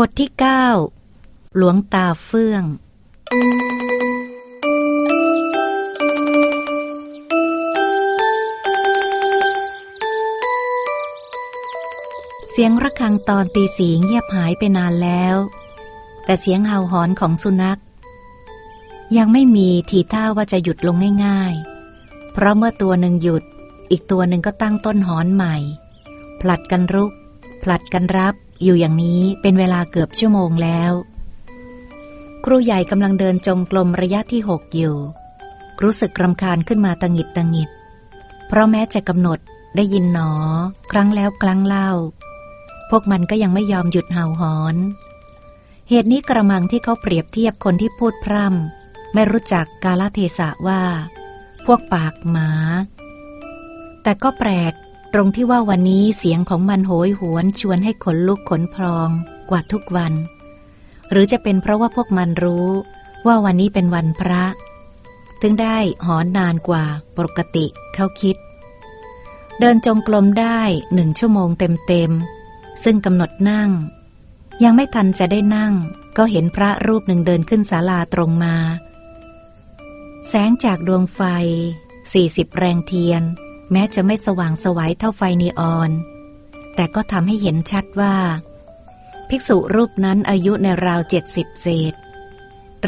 บทที่9หลวงตาเฟื่อง เสียงระฆังตอนตีสีเงียบหายไปนานแล้ว แต่เสียงเห่าหอนของสุนัข ยังไม่มีทีท่าว่าจะหยุดลงง่ายๆ เพราะเมื่อตัวหนึ่งหยุด อีกตัวหนึ่งก็ตั้งต้นหอนใหม่ ผลัดกันรุก ผลัดกันรับ อยู่อย่างนี้เป็นเวลาเกือบชั่วโมงแล้ว ครูใหญ่กำลังเดินจงกรมระยะที่หกอยู่ รู้สึกรำคาญขึ้นมาตังหิดตังหิด เพราะแม้จะกำหนดได้ยินหนอ ครั้งแล้วครั้งเล่า พวกมันก็ยังไม่ยอมหยุดเห่าหอน เหตุนี้กระมังที่เขาเปรียบเทียบคนที่พูดพร่ำไม่รู้จักกาลเทศะว่า พวกปากหมา แต่ก็แปลก ตรงที่ว่าวันนี้เสียงของมันโหยหวนชวนให้ขนลุกขนพองกว่าทุกวัน หรือจะเป็นเพราะว่าพวกมันรู้ว่าวันนี้เป็นวันพระ ถึงได้หอนนานกว่าปกติเขาคิด เดินจงกรมได้หนึ่งชั่วโมงเต็มๆ ซึ่งกำหนดนั่ง ยังไม่ทันจะได้นั่ง ก็เห็นพระรูปหนึ่งเดินขึ้นศาลาตรงมา แสงจากดวงไฟสี่สิบแรงเทียน แม้จะไม่สว่างสวัยเท่าไฟนีออน แต่ก็ทำให้เห็นชัดว่า ภิกษุรูปนั้นอายุในราวเจ็ดสิบเศษ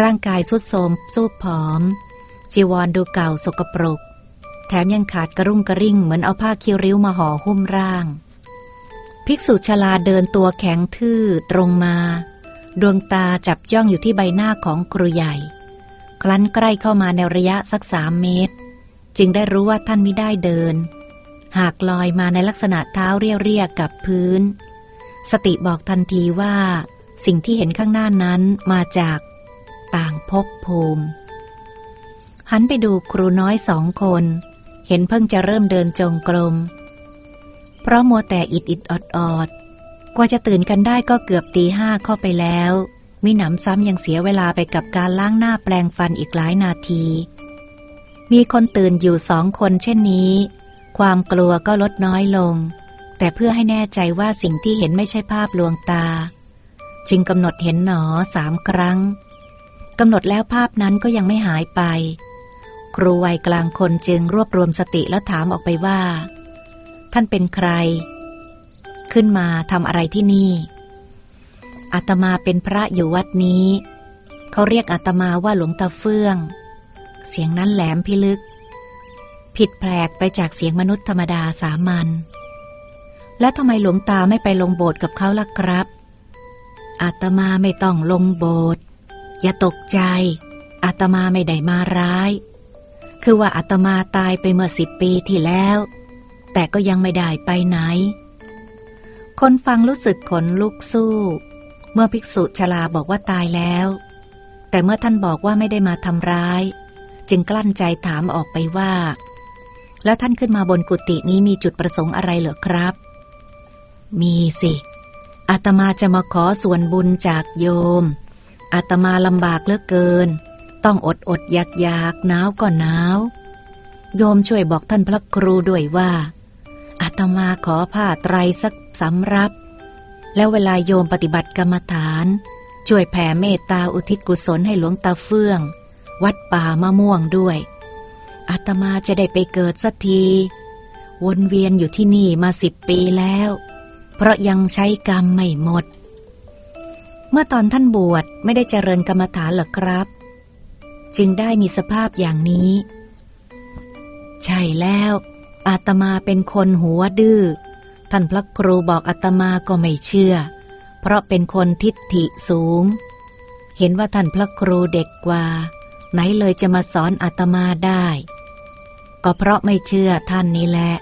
ร่างกายสุดโทมสูบผอม จีวรดูเก่าสกปรก แถมยังขาดกระรุ่งกระริ่งเหมือนเอาผ้าคิริ้วมาห่อหุ้มร่าง ภิกษุชลาเดินตัวแข็งทื่อตรงมา ดวงตาจับจ้องอยู่ที่ใบหน้าของครูใหญ่ คลั้นใกล้เข้ามาในระยะสักสามเมตร จึงได้รู้ว่าท่านไม่ได้เดิน หากลอยมาในลักษณะเท้าเรียๆกับพื้น สติบอกทันทีว่า สิ่งที่เห็นข้างหน้านั้นมาจากต่างภพภูมิ หันไปดูครูน้อยสองคน เห็นเพิ่งจะเริ่มเดินจงกรม เพราะมัวแต่อิดอิดออดอดกว่าจะตื่นกันได้ก็เกือบตีห้าเข้าไปแล้วมิหนำซ้ำยังเสียเวลาไปกับการล้างหน้าแปลงฟันอีกหลายนาที มีคนตื่นอยู่สองคนเช่นนี้ ความกลัวก็ลดน้อยลง แต่เพื่อให้แน่ใจว่าสิ่งที่เห็นไม่ใช่ภาพลวงตา จึงกำหนดเห็นหนอสามครั้งกำหนดแล้วภาพนั้นก็ยังไม่หายไป ครูวัยกลางคนจึงรวบรวมสติแล้วถามออกไปว่า ท่านเป็นใคร ขึ้นมาทำอะไรที่นี่อาตมาเป็นพระอยู่วัดนี้ เขาเรียกอาตมาว่าหลวงตาเฟื่อง เสียงนั้นแหลมพิลึก ผิดแปลกไปจากเสียงมนุษย์ธรรมดาสามัญ และทำไมหลวงตาไม่ไปลงโบสถ์กับเขาล่ะครับ อาตมาไม่ต้องลงโบสถ์ อย่าตกใจ อาตมาไม่ได้มาร้าย คือว่าอาตมาตายไปเมื่อสิบปีที่แล้ว แต่ก็ยังไม่ได้ไปไหน คนฟังรู้สึกขนลุกสู้ เมื่อภิกษุชลาบอกว่าตายแล้ว แต่เมื่อท่านบอกว่าไม่ได้มาทำร้าย จึงกลั้นใจถามออกไปว่า แล้วท่านขึ้นมาบนกุฏินี้มีจุดประสงค์อะไรเหรอครับ มีสิอาตมาจะมาขอส่วนบุญจากโยมอาตมาลำบากเหลือเกิน ต้องอดอดอยากอยากหนาวก็หนาว โยมช่วยบอกท่านพระครูด้วยว่าอาตมาขอผ้าไตรสักสำรับ แล้วเวลาโยมปฏิบัติกรรมฐาน ช่วยแผ่เมตตาอุทิศกุศลให้หลวงตาเฟื่อง วัดป่ามะม่วงด้วยอาตมาจะได้ไปเกิดสักที วนเวียนอยู่ที่นี่มาสิบปีแล้ว เพราะยังใช้กรรมไม่หมด เมื่อตอนท่านบวชไม่ได้เจริญกรรมฐานหรอครับ จึงได้มีสภาพอย่างนี้ ใช่แล้ว อาตมาเป็นคนหัวดื้อ ท่านพระครูบอกอาตมาก็ไม่เชื่อ เพราะเป็นคนทิฏฐิสูง เห็นว่าท่านพระครูเด็กกว่า ไหนเลยจะมาสอนอาตมาได้ ก็เพราะไม่เชื่อท่านนี่แหละ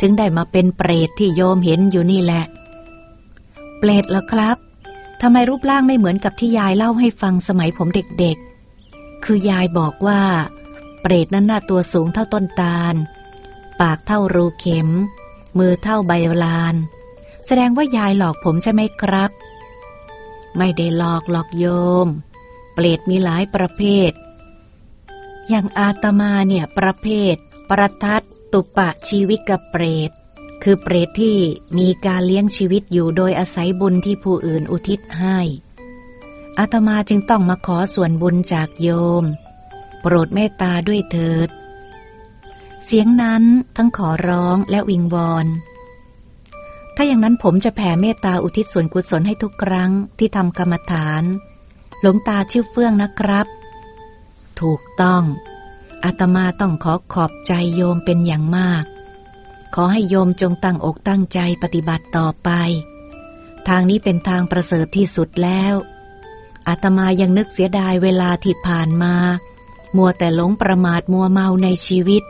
ถึงได้มาเป็นเปรตที่โยมเห็นอยู่นี่แหละ เปรตเหรอครับทำไมรูปร่างไม่เหมือนกับที่ยายเล่าให้ฟังสมัยผมเด็กๆ คือยายบอกว่า เปรตนั้นหน้าตัวสูงเท่าต้นตาล ปากเท่ารูเข็ม มือเท่าใบลาน แสดงว่ายายหลอกผมใช่ไหมครับ ไม่ได้หลอกหลอกโยม เปรตมีหลายประเภท อย่างอาตมาเนี่ยประเภท ประทัดตุปะชีวิกเปรต คือเปรตที่มีการเลี้ยงชีวิตอยู่โดยอาศัยบุญที่ผู้อื่นอุทิศให้อาตมาจึงต้องมาขอส่วนบุญจากโยม โปรดเมตตาด้วยเถิด เสียงนั้นทั้งขอร้องและวิงวอน ถ้าอย่างนั้นผมจะแผ่เมตตาอุทิศส่วนกุศลให้ทุกครั้งที่ทำกรรมฐาน หลวงตาชื่อเฟื่องนะครับ ถูกต้องอาตมาต้องขอขอบใจโยมเป็นอย่างมาก ขอให้โยมจงตั้งอกตั้งใจปฏิบัติต่อไป ทางนี้เป็นทางประเสริฐที่สุดแล้วอาตมายังนึกเสียดายเวลาที่ผ่านมา มัวแต่หลงประมาทมัวเมาในชีวิต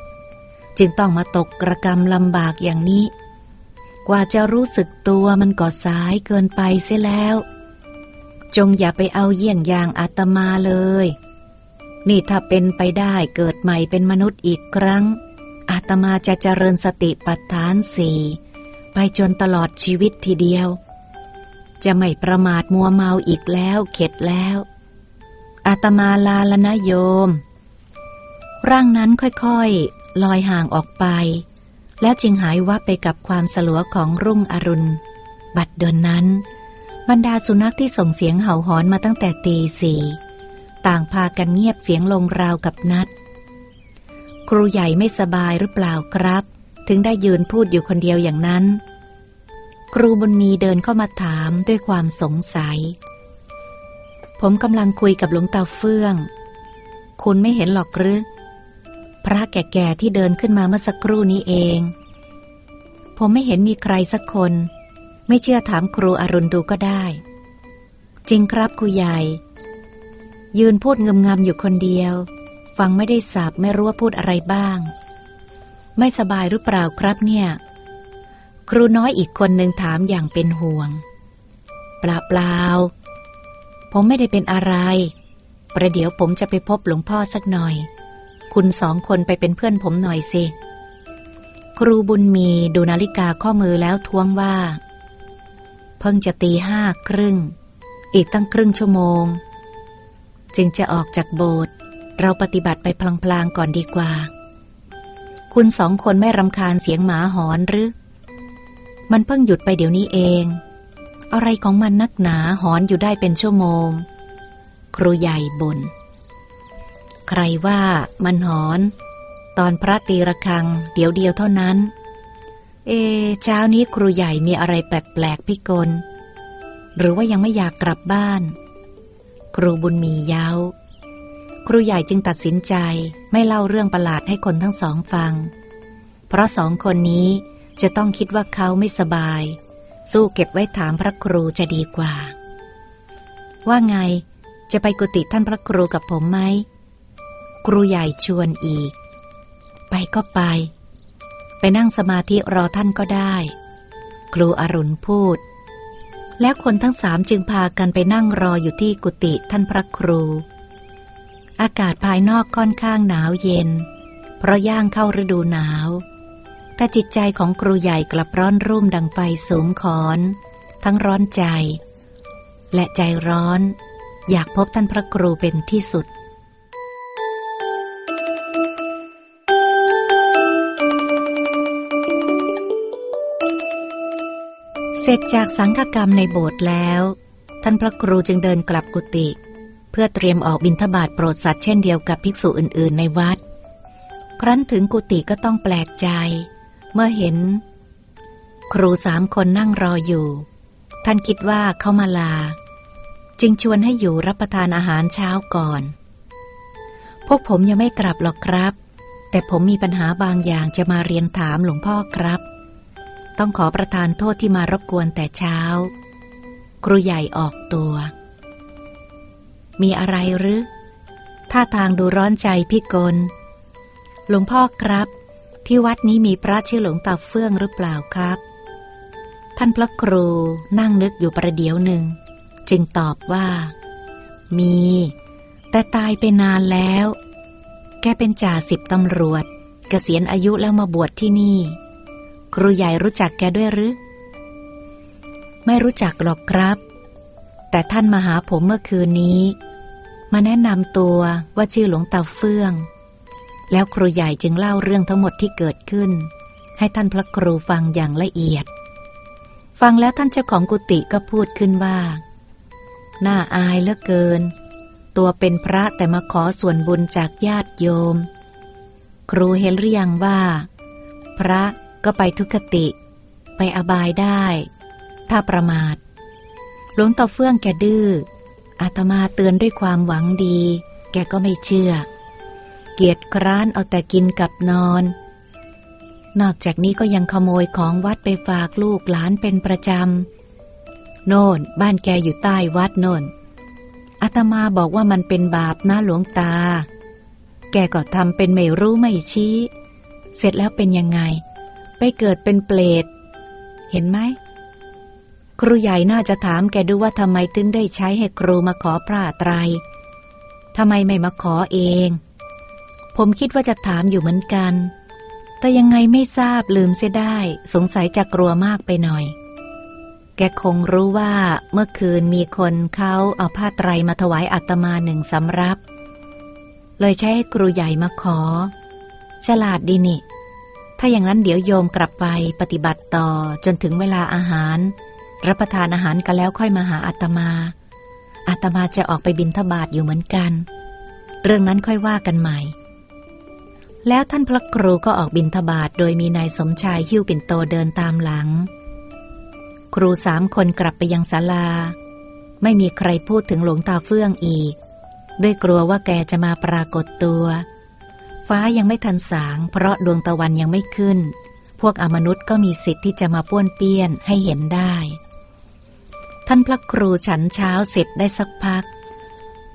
จึงต้องมาตกกระกรรมลำบากอย่างนี้ กว่าจะรู้สึกตัวมันก็สายเกินไปเสียแล้ว จงอย่าไปเอาเยี่ยงอย่างอาตมาเลย นี่ถ้าเป็นไปได้เกิดใหม่เป็นมนุษย์อีกครั้ง อาตมาจะเจริญสติปัฏฐานสี่ไปจนตลอดชีวิตทีเดียว จะไม่ประมาทมัวเมาอีกแล้วเข็ดแล้ว อาตมาลาลนะโยม ร่างนั้นค่อยๆ ลอยห่างออกไป แล้วจึงหายวับไปกับความสลัวของรุ่งอรุณ บัดเดินนั้น บรรดาสุนัขที่ส่งเสียงเห่าหอนมาตั้งแต่ตีสี่ ต่างพากันเงียบเสียงลงราวกับนัด ครูใหญ่ไม่สบายหรือเปล่าครับ ถึงได้ยืนพูดอยู่คนเดียวอย่างนั้น ครูบุญมีเดินเข้ามาถามด้วยความสงสัย ผมกำลังคุยกับหลวงตาเฟื่อง คุณไม่เห็นหรอกหรือ พระแก่ๆที่เดินขึ้นมาเมื่อสักครู่นี้เอง ผมไม่เห็นมีใครสักคน ไม่เชื่อถามครูอรุณดูก็ได้ จริงครับครูใหญ่ ยืนพูดเงมงำอยู่คนเดียว ฟังไม่ได้สับไม่รู้ว่าพูดอะไรบ้าง ไม่สบายหรือเปล่าครับเนี่ย ครูน้อยอีกคนหนึ่งถามอย่างเป็นห่วง เปล่าเปล่าผมไม่ได้เป็นอะไร ประเดี๋ยวผมจะไปพบหลวงพ่อสักหน่อย คุณสองคนไปเป็นเพื่อนผมหน่อยสิ ครูบุญมีดูนาฬิกาข้อมือแล้วท้วงว่า เพิ่งจะตีห้าครึ่ง อีกตั้งครึ่งชั่วโมง จึงจะออกจากโบสถ์เราปฏิบัติไปพลางๆก่อนดีกว่า คุณสองคนไม่รำคาญเสียงหมาหอนหรือ มันเพิ่งหยุดไปเดี๋ยวนี้เอง อะไรของมันนักหนาหอนอยู่ได้เป็นชั่วโมง ครูใหญ่บน่นใครว่ามันหอน ตอนพระตีระฆัง เดี๋ยวเดียวเท่านั้น เอเช้านี้ครูใหญ่มีอะไรแปลกๆพิกล หรือว่ายังไม่อยากกลับบ้าน ครูบุญมีเย้า ครูใหญ่จึงตัดสินใจไม่เล่าเรื่องประหลาดให้คนทั้งสองฟัง เพราะสองคนนี้จะต้องคิดว่าเขาไม่สบาย สู้เก็บไว้ถามพระครูจะดีกว่า ว่าไงจะไปกุฏิท่านพระครูกับผมไหม ครูใหญ่ชวนอีก ไปก็ไป ไปนั่งสมาธิรอท่านก็ได้ ครูอรุณพูด แล้วคนทั้งสามจึงพากันไปนั่งรออยู่ที่กุฏิท่านพระครู อากาศภายนอกค่อนข้างหนาวเย็น เพราะย่างเข้าฤดูหนาว แต่จิตใจของครูใหญ่กลับร้อนรุ่มดังไฟสูงขอน ทั้งร้อนใจ และใจร้อน อยากพบท่านพระครูเป็นที่สุด เสร็จจากสังฆกรรมในโบสถ์แล้ว ท่านพระครูจึงเดินกลับกุฏิเพื่อเตรียมออกบิณฑบาตโปรดสัตว์เช่นเดียวกับภิกษุอื่น ๆ ในวัด ครั้นถึงกุฏิก็ต้องแปลกใจ เมื่อเห็น ครูสามคนนั่งรออยู่ ท่านคิดว่าเขามาลา จึงชวนให้อยู่รับประทานอาหารเช้าก่อน พวกผมยังไม่กลับหรอกครับ แต่ผมมีปัญหาบางอย่างจะมาเรียนถามหลวงพ่อครับ ต้องขอประทานโทษที่มารบกวนแต่เช้า ครูใหญ่ออกตัว มีอะไรหรือท่าทางดูร้อนใจพี่กลหลวงพ่อครับ ที่วัดนี้มีพระชื่อหลวงตาเฟื่องหรือเปล่าครับ ท่านพระครูนั่งนึกอยู่ประเดี๋ยวหนึ่ง จึงตอบว่า มี แต่ตายไปนานแล้ว แกเป็นจ่าสิบตำรวจเกษียณอายุแล้วมาบวชที่นี่ ครูใหญ่รู้จักแกด้วยหรือ ไม่รู้จักหรอกครับ แต่ท่านมาหาผมเมื่อคืนนี้ มาแนะนำตัวว่าชื่อหลวงตาเฟื่อง แล้วครูใหญ่จึงเล่าเรื่องทั้งหมดที่เกิดขึ้น ให้ท่านพระครูฟังอย่างละเอียด ฟังแล้วท่านเจ้าของกุฏิก็พูดขึ้นว่า น่าอายเหลือเกิน ตัวเป็นพระแต่มาขอส่วนบุญจากญาติโยม ครูเห็นหรือยังว่า พระ ก็ไปทุกขติ ไปอบายได้ ถ้าประมาท หลวงตาเฟื่องแกดื้ออาตมาเตือนด้วยความหวังดี แกก็ไม่เชื่อ เกียรติคร้านเอาแต่กินกับนอน นอกจากนี้ก็ยังขโมยของวัดไปฝากลูกหลานเป็นประจำ โน่นบ้านแกอยู่ใต้วัดโน่นอาตมาบอกว่ามันเป็นบาปนะหลวงตา แกก็ทำเป็นไม่รู้ไม่ชี้ เสร็จแล้วเป็นยังไง ไปเกิดเป็นเปรตเห็นไหมครูใหญ่น่าจะถามแกดูว่าทำไมถึงได้ใช้ให้ครูมาขอพระไตรทำไมไม่มาขอเอง ผมคิดว่าจะถามอยู่เหมือนกัน แต่ยังไงไม่ทราบลืมเสียได้ สงสัยจะกลัวมากไปหน่อย แกคงรู้ว่าเมื่อคืนมีคนเขาเอาผ้าไตรมาถวายอัตมาหนึ่งสำรับ เลยใช้ให้ครูใหญ่มาขอ ฉลาดดีนี่ ถ้าอย่างนั้นเดี๋ยวโยมกลับไปปฏิบัติต่อจนถึงเวลาอาหาร รับประทานอาหารกันแล้วค่อยมาหาอาตมาอาตมาจะออกไปบินทบาทอยู่เหมือนกัน เรื่องนั้นค่อยว่ากันใหม่ แล้วท่านพระครูก็ออกบินทบาทโดยมีนายสมชายหิ้วปิ่นโตเดินตามหลัง ครูสามคนกลับไปยังศาลา ไม่มีใครพูดถึงหลวงตาเฟื่องอีก ด้วยกลัวว่าแกจะมาปรากฏตัว ฟ้ายังไม่ทันสาง เพราะดวงตะวันยังไม่ขึ้น พวกอมนุษย์ก็มีสิทธิ์ที่จะมาป้วนเปี้ยนให้เห็นได้ ท่านพระครูฉันเช้าเสร็จได้สักพัก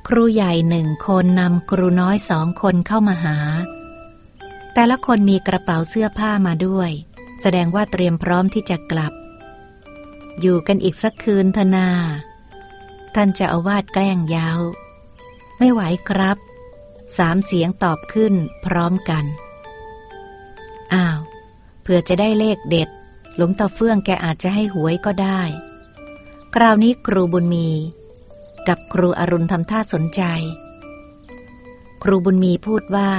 ครูใหญ่หนึ่งคนนำครูน้อยสองคนเข้ามาหา แต่ละคนมีกระเป๋าเสื้อผ้ามาด้วย แสดงว่าเตรียมพร้อมที่จะกลับ อยู่กันอีกสักคืนธนา ท่านจะอาวาดแกล้งยาวไม่ไหวครับ สามเสียงตอบขึ้นพร้อมกัน อ้าว เพื่อจะได้เลขเด็ด หลวงตาเฟื่องแกอาจจะให้หวยก็ได้ คราวนี้ครูบุญมี กับครูอรุณทำท่าสนใจ ครูบุญมีพูดว่า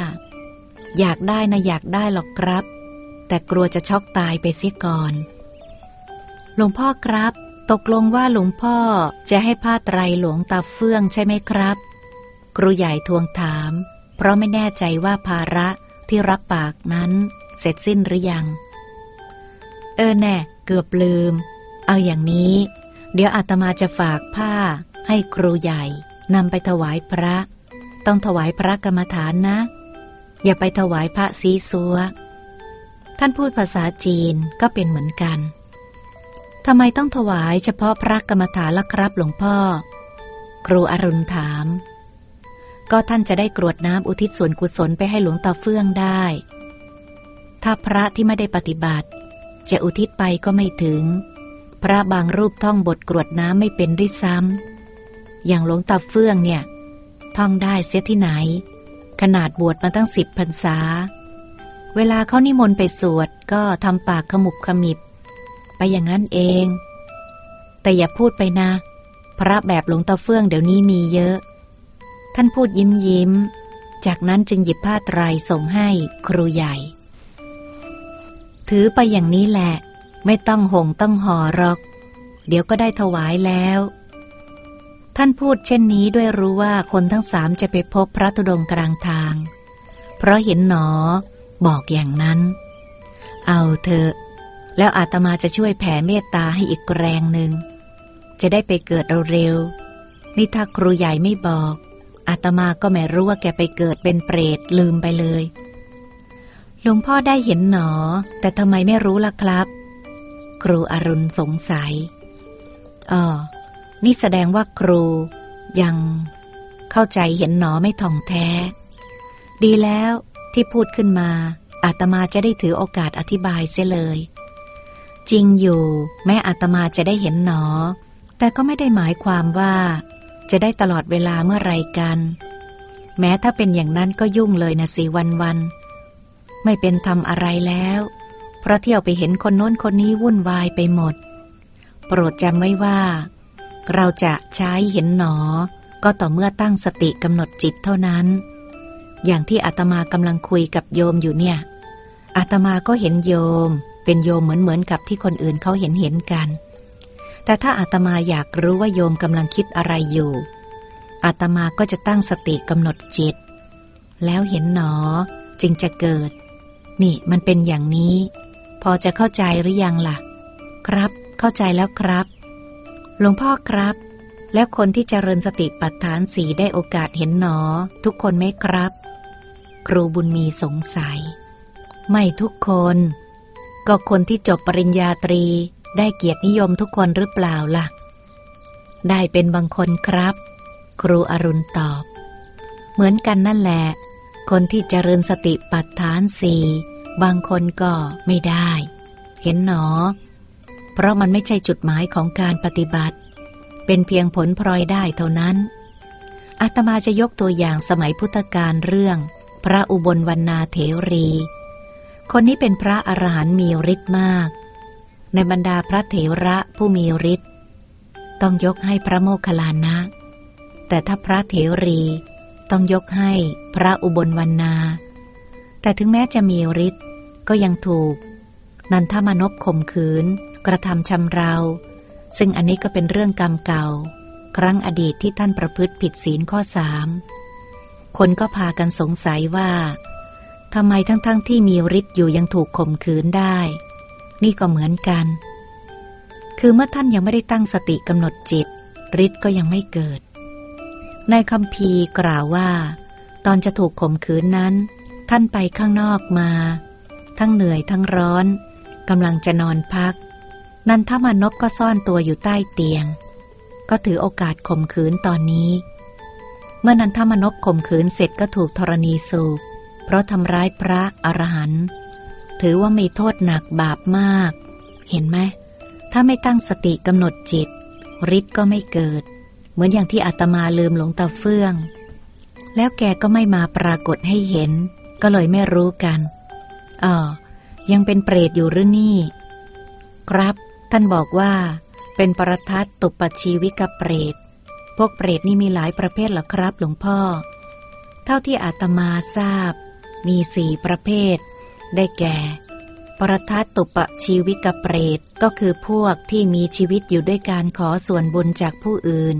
อยากได้นะอยากได้หรอกครับ แต่กลัวจะช็อกตายไปเสียก่อน หลวงพ่อครับ ตกลงว่าหลวงพ่อจะให้ผ้าไตรหลวงตาเฟื่องใช่ไหมครับ ครูใหญ่ทวงถาม เพราะไม่แน่ใจว่าภาระที่รับปากนั้นเสร็จสิ้นหรือยัง เออแน่ เกือบลืม เอาอย่างนี้ เดี๋ยวอาตมาจะฝากผ้า ให้ครูใหญ่นำไปถวายพระ ต้องถวายพระกรรมฐานนะ อย่าไปถวายพระซีซัว ท่านพูดภาษาจีนก็เป็นเหมือนกันทำไมต้องถวายเฉพาะพระกรรมฐานละครับหลวงพ่อ ครูอรุณถาม ก็ท่านจะได้กรวดน้ำอุทิศส่วนกุศลไปให้หลวงตาเฟื่องได้ ถ้าพระที่ไม่ได้ปฏิบัติ จะอุทิศไปก็ไม่ถึง พระบางรูปท่องบทกรวดน้ำไม่เป็นด้วยซ้ำอย่างหลวงตาเฟื่องเนี่ย ท่องได้เสียที่ไหน ขนาดบวชมาตั้งสิบพรรษา เวลาเขานิมนต์ไปสวดก็ทำปากขมุบขมิบ ไปอย่างนั้นเอง แต่อย่าพูดไปนะ พระแบบหลวงตาเฟื่องเดี๋ยวนี้มีเยอะ ท่านพูดยิ้มยิ้ม จากนั้นจึงหยิบผ้าไตรส่งให้ครูใหญ่ ถือไปอย่างนี้แหละ ไม่ต้องหงต้องห่อหรอก เดี๋ยวก็ได้ถวายแล้ว ท่านพูดเช่นนี้ด้วยรู้ว่าคนทั้งสามจะไปพบพระธุดงกลางทาง เพราะเห็นหนอบอกอย่างนั้น เอาเถอะ แล้วอาตมาจะช่วยแผ่เมตตาให้อีกแรงหนึ่ง จะได้ไปเกิดเร็วๆนี่ถ้าครูใหญ่ไม่บอก อาตมาก็ไม่รู้ว่าแกไปเกิดเป็นเปรตลืมไปเลย หลวงพ่อได้เห็นหนอ แต่ทำไมไม่รู้ล่ะครับ ครูอรุณสงสัยอ๋อนี่แสดงว่าครูยังเข้าใจเห็นหนอไม่ท่องแท้ ดีแล้วที่พูดขึ้นมาอาตมาจะได้ถือโอกาสอธิบายเสียเลย จริงอยู่ แม้อาตมาจะได้เห็นหนอ แต่ก็ไม่ได้หมายความว่า จะได้ตลอดเวลาเมื่อไรกัน แม้ถ้าเป็นอย่างนั้นก็ยุ่งเลยนะสิวันวันไม่เป็นทำอะไรแล้ว เพราะเที่ยวไปเห็นคนโน้นคนนี้วุ่นวายไปหมด โปรดจำไว้ว่า เราจะใช้เห็นหนอ ก็ต่อเมื่อตั้งสติกำหนดจิตเท่านั้น อย่างที่อาตมากำลังคุยกับโยมอยู่เนี่ยอาตมาก็เห็นโยม เป็นโยมเหมือนเหมือนกับที่คนอื่นเขาเห็นเห็นกัน แต่ถ้าอาตมาอยากรู้ว่าโยมกำลังคิดอะไรอยู่ อาตมาก็จะตั้งสติกำหนดจิต แล้วเห็นหนอจึงจะเกิด นี่มันเป็นอย่างนี้ พอจะเข้าใจหรือยังล่ะ ครับ เข้าใจแล้วครับหลวงพ่อครับ แล้วคนที่เจริญสติปัฏฐานสีได้โอกาสเห็นหนอ ทุกคนไหมครับ ครูบุญมีสงสัย ไม่ทุกคน ก็คนที่จบปริญญาตรี ได้เกียรตินิยมทุกคนหรือเปล่าล่ะ ได้เป็นบางคนครับ ครูอรุณตอบ เหมือนกันนั่นแหละ คนที่เจริญสติปัฏฐานสี่บางคนก็ไม่ได้ เห็นหนอ เพราะมันไม่ใช่จุดหมายของการปฏิบัติ เป็นเพียงผลพลอยได้เท่านั้นอาตมาจะยกตัวอย่างสมัยพุทธกาลเรื่อง พระอุบลวรรณาเถรี คนนี้เป็นพระอรหันต์มีฤทธิ์มาก ในบรรดาพระเถระผู้มีฤทธิ์ต้องยกให้พระโมคคัลลานะ แต่ถ้าพระเถรีต้องยกให้พระอุบลวรรณา แต่ถึงแม้จะมีฤทธิ์ก็ยังถูก นันทมานพข่มขืน กระทำชำเรา ซึ่งอันนี้ก็เป็นเรื่องกรรมเก่า ครั้งอดีตที่ท่านประพฤติผิดศีลข้อสามคนก็พากันสงสัยว่าทำไมทั้งๆทที่มีฤทธิ์อยู่ยังถูกข่มขืนได้ นี่ก็เหมือนกัน คือเมื่อท่านยังไม่ได้ตั้งสติกำหนดจิตฤทธิ์ก็ยังไม่เกิด ในคำพีกล่าวว่า ตอนจะถูกข่มขืนนั้น ท่านไปข้างนอกมา ทั้งเหนื่อยทั้งร้อนกำลังจะนอนพัก นันทมานพก็ซ่อนตัวอยู่ใต้เตียง ก็ถือโอกาสข่มขืนตอนนี้ เมื่อนันทมานพข่มขืนเสร็จก็ถูกธรณีสูบเพราะทำร้ายพระอรหันต์ ถือว่ามีโทษหนักบาปมาก เห็นไหม ถ้าไม่ตั้งสติกำหนดจิตฤทธิ์ก็ไม่เกิด เหมือนอย่างที่อาตมาลืมหลงตาเฟื่อง แล้วแกก็ไม่มาปรากฏให้เห็น ก็เลยไม่รู้กันอ๋อยังเป็นเปรตอยู่หรือนี่ ครับ ท่านบอกว่า เป็นปรทัดตุปชีวิกเปรต พวกเปรตนี่มีหลายประเภทหรอครับหลวงพ่อ เท่าที่อาตมาทราบ มีสี่ประเภท ได้แก่ ปรทัดตุปชีวิกเปรตก็คือพวกที่มีชีวิตอยู่ด้วยการขอส่วนบุญจากผู้อื่น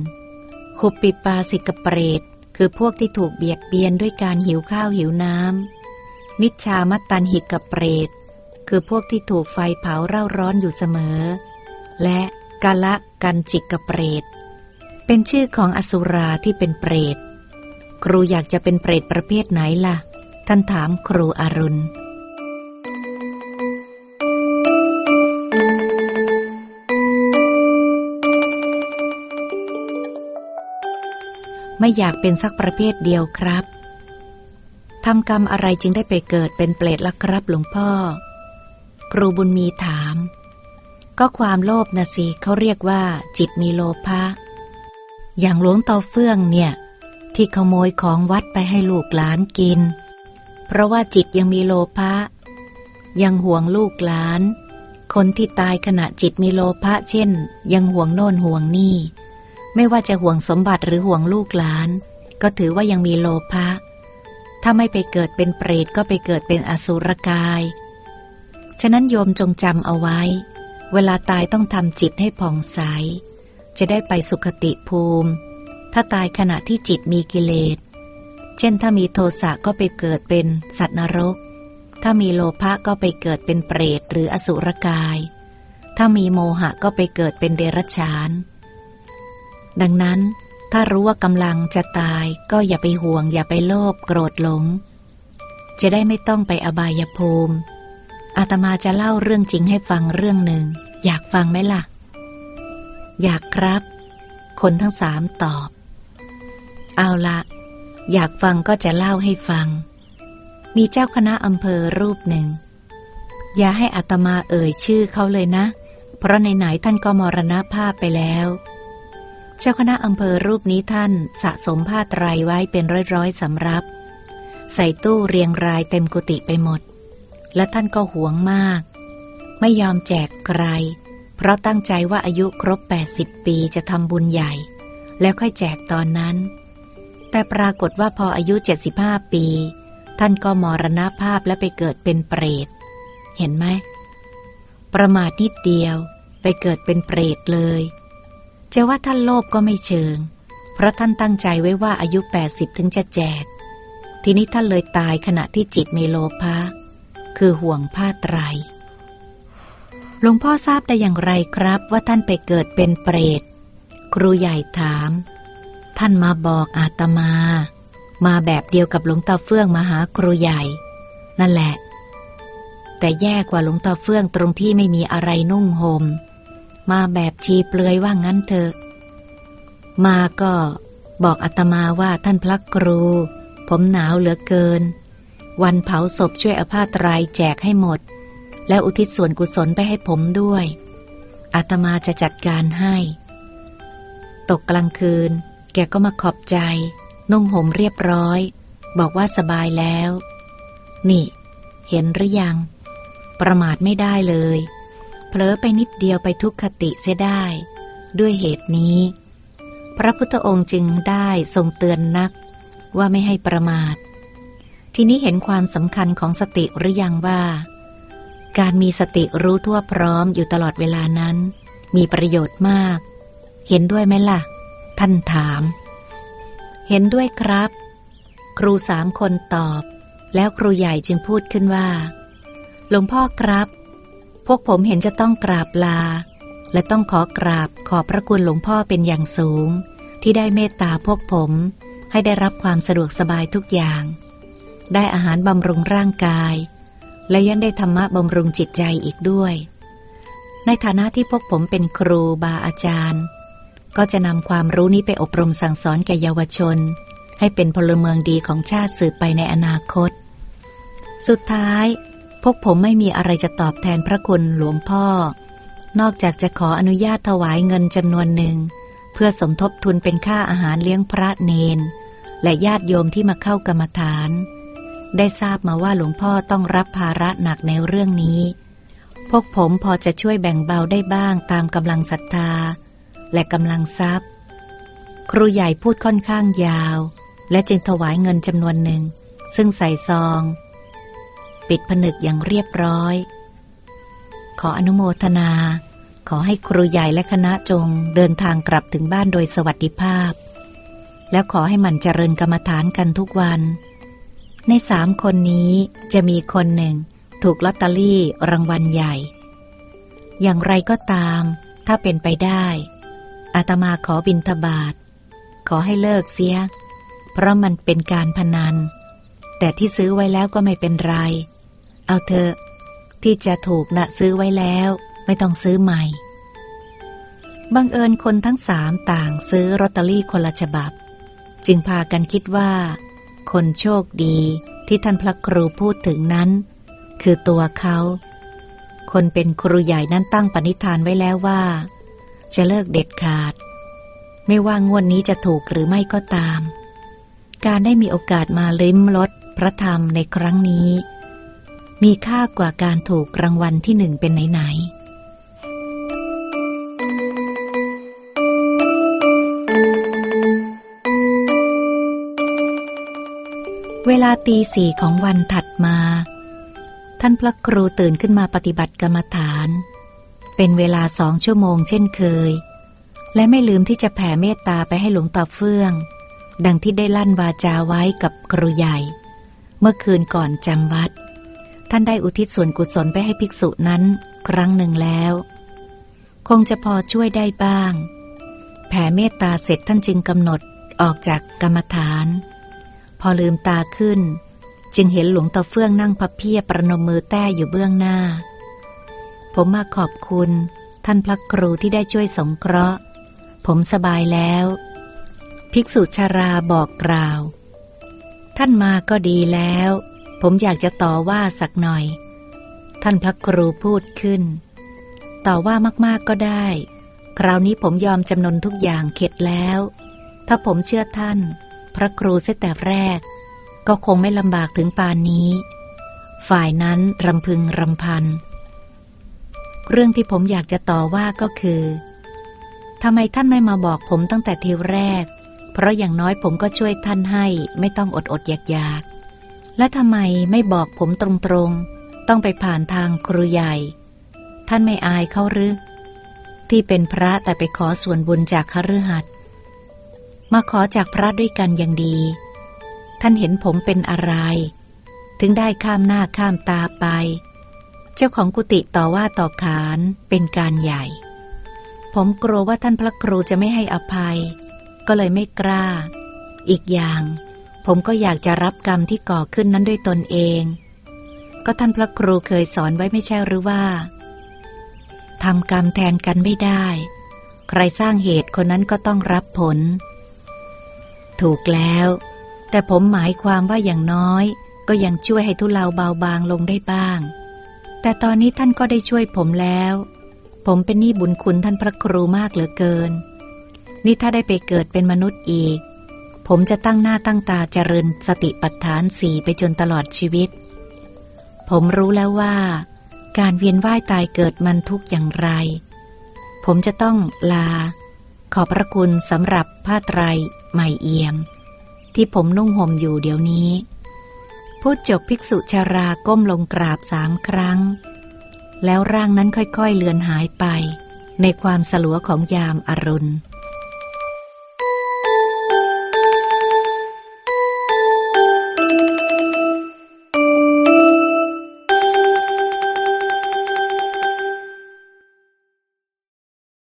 ขุปปิปาสิกเปรตคือพวกที่ถูกเบียดเบียนด้วยการหิวข้าวหิวน้ำ นิชามตันหิกเปรตคือพวกที่ถูกไฟเผาเร่าร้อนอยู่เสมอ และกาละกันจิกเปรต เป็นชื่อของอสุราที่เป็นเปรต ครูอยากจะเป็นเปรตประเภทไหนล่ะ ท่านถามครูอรุณ ไม่อยากเป็นสักประเภทเดียวครับทำกรรมอะไรจึงได้ไปเกิดเป็นเปรตล่ะครับหลวงพ่อ ครูบุญมีถาม ก็ความโลภนะสิเขาเรียกว่า จิตมีโลภะอย่างหลวงตาเฟื่องเนี่ย ที่ขโมยของวัดไปให้ลูกหลานกิน เพราะว่าจิตยังมีโลภะยังห่วงลูกหลาน คนที่ตายขณะจิตมีโลภะเช่น ยังห่วงโน่นห่วงนี่ ไม่ว่าจะห่วงสมบัติหรือห่วงลูกหลาน ก็ถือว่ายังมีโลภะ ถ้าไม่ไปเกิดเป็นเปรตก็ไปเกิดเป็นอสุรกาย ฉะนั้นโยมจงจำเอาไว้ เวลาตายต้องทำจิตให้ผ่องใส จะได้ไปสุขติภูมิ ถ้าตายขณะที่จิตมีกิเลส เช่นถ้ามีโทสะก็ไปเกิดเป็นสัตว์นรก ถ้ามีโลภะก็ไปเกิดเป็นเปรตหรืออสุรกาย ถ้ามีโมหะก็ไปเกิดเป็นเดรัจฉาน ดังนั้น ถ้ารู้ว่ากำลังจะตายก็อย่าไปห่วง อย่าไปโลภโกรธหลง จะได้ไม่ต้องไปอบายภูมิ อาตมาจะเล่าเรื่องจริงให้ฟังเรื่องหนึ่ง อยากฟังไหมล่ะ อยากครับ คนทั้งสามตอบ เอาละอยากฟังก็จะเล่าให้ฟัง มีเจ้าคณะอำเภอรูปหนึ่ง อย่าให้อาตมาเอ่ยชื่อเขาเลยนะ เพราะไหนๆท่านก็มรณภาพไปแล้ว เจ้าคณะอำเภอรูปนี้ท่านสะสมผ้าไตรไว้เป็นร้อยๆสำรับ ใส่ตู้เรียงรายเต็มกุฏิไปหมด และท่านก็หวงมาก ไม่ยอมแจกใคร เพราะตั้งใจว่าอายุครบ 80 ปีจะทำบุญใหญ่ แล้วค่อยแจกตอนนั้น แต่ปรากฏว่าพออายุ 75 ปี ท่านก็มรณภาพและไปเกิดเป็นเปรต เห็นไหม ประมาทนิดเดียวไปเกิดเป็นเปรตเลย จะว่าท่านโลภก็ไม่เชิง เพราะท่านตั้งใจไว้ว่าอายุ 80 ถึงจะแจก ทีนี้ท่านเลยตายขณะที่จิตมีโลภะคือห่วงผ้าไตรหลวงพ่อทราบได้อย่างไรครับว่าท่านไปเกิดเป็นเปรต ครูใหญ่ถาม ท่านมาบอกอาตมา มาแบบเดียวกับหลวงตาเฟื่องมาหาครูใหญ่ นั่นแหละ แต่แย่กว่าหลวงตาเฟื่องตรงที่ไม่มีอะไรนุ่งหม่ม มาแบบชีเปลือยว่างั้นเถอะ มาก็บอกอาตมาว่าท่านพระครู ผมหนาวเหลือเกิน วันเผาศพช่วยอาผ้าตรายแจกให้หมด แล้วอุทิศส่วนกุศลไปให้ผมด้วยอาตมาจะจัดการให้ ตกกลางคืน แกก็มาขอบใจ นุ่งห่มเรียบร้อย บอกว่าสบายแล้ว นี่ เห็นหรือยัง ประมาทไม่ได้เลย เผลอไปนิดเดียวไปทุกขติเสียได้ ด้วยเหตุนี้ พระพุทธองค์จึงได้ทรงเตือนนักว่าไม่ให้ประมาท ทีนี้เห็นความสำคัญของสติหรือยังว่า การมีสติรู้ทั่วพร้อมอยู่ตลอดเวลานั้น มีประโยชน์มาก เห็นด้วยไหมล่ะ ท่านถาม เห็นด้วยครับ ครูสามคนตอบ แล้วครูใหญ่จึงพูดขึ้นว่าหลวงพ่อครับ พวกผมเห็นจะต้องกราบลา และต้องขอกราบขอบพระคุณหลวงพ่อเป็นอย่างสูง ที่ได้เมตตาพวกผมให้ได้รับความสะดวกสบายทุกอย่าง ได้อาหารบำรุงร่างกาย และยังได้ธรรมะบำรุงจิตใจอีกด้วย ในฐานะที่พวกผมเป็นครูบาอาจารย์ ก็จะนำความรู้นี้ไปอบรมสั่งสอนแก่เยาวชน ให้เป็นพลเมืองดีของชาติสืบไปในอนาคต สุดท้าย วกผมไม่มีอะไรจะตอบแทนพระคุณหลวงพ่อ นอกจากจะขออนุญาตถวายเงินจำนวนหนึ่ง เพื่อสมทบทุนเป็นค่าอาหารเลี้ยงพระเนน และญาติโยมที่มาเข้ากรรมฐาน ได้ทราบมาว่าหลวงพ่อต้องรับภาระหนักในเรื่องนี้ พวกผมพอจะช่วยแบ่งเบาได้บ้างตามกำลังศรัทธา และกำลังทรัพย์ ครูใหญ่พูดค่อนข้างยาว และจึงถวายเงินจำนวนหนึ่ง ซึ่งใส่ซอง ปิดผนึกอย่างเรียบร้อย ขออนุโมทนา ขอให้ครูใหญ่และคณะจงเดินทางกลับถึงบ้านโดยสวัสดิภาพ แล้วขอให้มันเจริญกรรมฐานกันทุกวัน ในสามคนนี้จะมีคนหนึ่ง ถูกลอตเตอรี่รางวัลใหญ่ อย่างไรก็ตาม ถ้าเป็นไปได้อาตมาขอบินทบาท ขอให้เลิกเสีย เพราะมันเป็นการพนัน แต่ที่ซื้อไว้แล้วก็ไม่เป็นไร เอาเถอะที่จะถูกนะซื้อไว้แล้ว ไม่ต้องซื้อใหม่ บังเอิญคนทั้งสามต่างซื้อลอตเตอรี่คนละฉบับ จึงพากันคิดว่า คนโชคดีที่ท่านพระครูพูดถึงนั้น คือตัวเขา คนเป็นครูใหญ่นั้นตั้งปณิธานไว้แล้วว่า จะเลิกเด็ดขาด ไม่ว่างวดนี้จะถูกหรือไม่ก็ตาม การได้มีโอกาสมาลิ้มรสพระธรรมในครั้งนี้ มีค่ากว่าการถูกรางวัลที่หนึ่งเป็นไหนๆเวลาตีสี่ของวันถัดมา ท่านพระครูตื่นขึ้นมาปฏิบัติกรรมฐาน เป็นเวลาสองชั่วโมงเช่นเคย และไม่ลืมที่จะแผ่เมตตาไปให้หลวงตาเฟื่อง ดังที่ได้ลั่นวาจาไว้กับครูใหญ่ เมื่อคืนก่อนจำวัด ท่านได้อุทิศส่วนกุศลไปให้ภิกษุนั้น ครั้งหนึ่งแล้ว คงจะพอช่วยได้บ้าง แผ่เมตตาเสร็จท่านจึงกำหนดออกจากกรรมฐาน พอลืมตาขึ้น จึงเห็นหลวงตาเฟื่องนั่งพับเพียประนมมือแต้อยู่เบื้องหน้า ผมมาขอบคุณท่านพระครูที่ได้ช่วยสงเคราะห์ ผมสบายแล้ว ภิกษุชาราบอกกล่าว ท่านมาก็ดีแล้ว ผมอยากจะต่อว่าสักหน่อย ท่านพระครูพูดขึ้น ต่อว่ามากๆก็ได้ คราวนี้ผมยอมจำนนทุกอย่างเข็ดแล้ว ถ้าผมเชื่อท่าน พระครูเสียแต่แรก ก็คงไม่ลำบากถึงปานนี้ ฝ่ายนั้นรำพึงรำพัน เรื่องที่ผมอยากจะต่อว่าก็คือทำไมท่านไม่มาบอกผมตั้งแต่ทีแรก เพราะอย่างน้อยผมก็ช่วยท่านให้ไม่ต้องอดอดอยากอยาก และทำไมไม่บอกผมตรงๆ ต้องไปผ่านทางครูใหญ่ ท่านไม่อายเขาหรือ ที่เป็นพระแต่ไปขอส่วนบุญจากคฤหัสถ์มาขอจากพระด้วยกันอย่างดี ท่านเห็นผมเป็นอะไร ถึงได้ข้ามหน้าข้ามตาไป เจ้าของกุฏิต่อว่าต่อขานเป็นการใหญ่ ผมกลัวว่าท่านพระครูจะไม่ให้อภัย ก็เลยไม่กล้า อีกอย่าง ผมก็อยากจะรับกรรมที่ก่อขึ้นนั้นด้วยตนเอง ก็ท่านพระครูเคยสอนไว้ไม่ใช่หรือว่าทำกรรมแทนกันไม่ได้ ใครสร้างเหตุคนนั้นก็ต้องรับผล ถูกแล้ว แต่ผมหมายความว่าอย่างน้อย ก็ยังช่วยให้ทุเลาเบาบางลงได้บ้าง แต่ตอนนี้ท่านก็ได้ช่วยผมแล้ว ผมเป็นหนี้บุญคุณท่านพระครูมากเหลือเกิน นี่ถ้าได้ไปเกิดเป็นมนุษย์อีก ผมจะตั้งหน้าตั้งตาเจริญสติปัฏฐานสี่ไปจนตลอดชีวิต ผมรู้แล้วว่า การเวียนว่ายตายเกิดมันทุกอย่างไร ผมจะต้องลา ขอบพระคุณสำหรับผ้าไตรใหม่เอี่ยม ที่ผมนุ่งห่มอยู่เดี๋ยวนี้ พูดจบภิกษุชาราก้มลงกราบสามครั้ง แล้วร่างนั้นค่อยๆเลือนหายไป ในความสลัวของยามอารุณ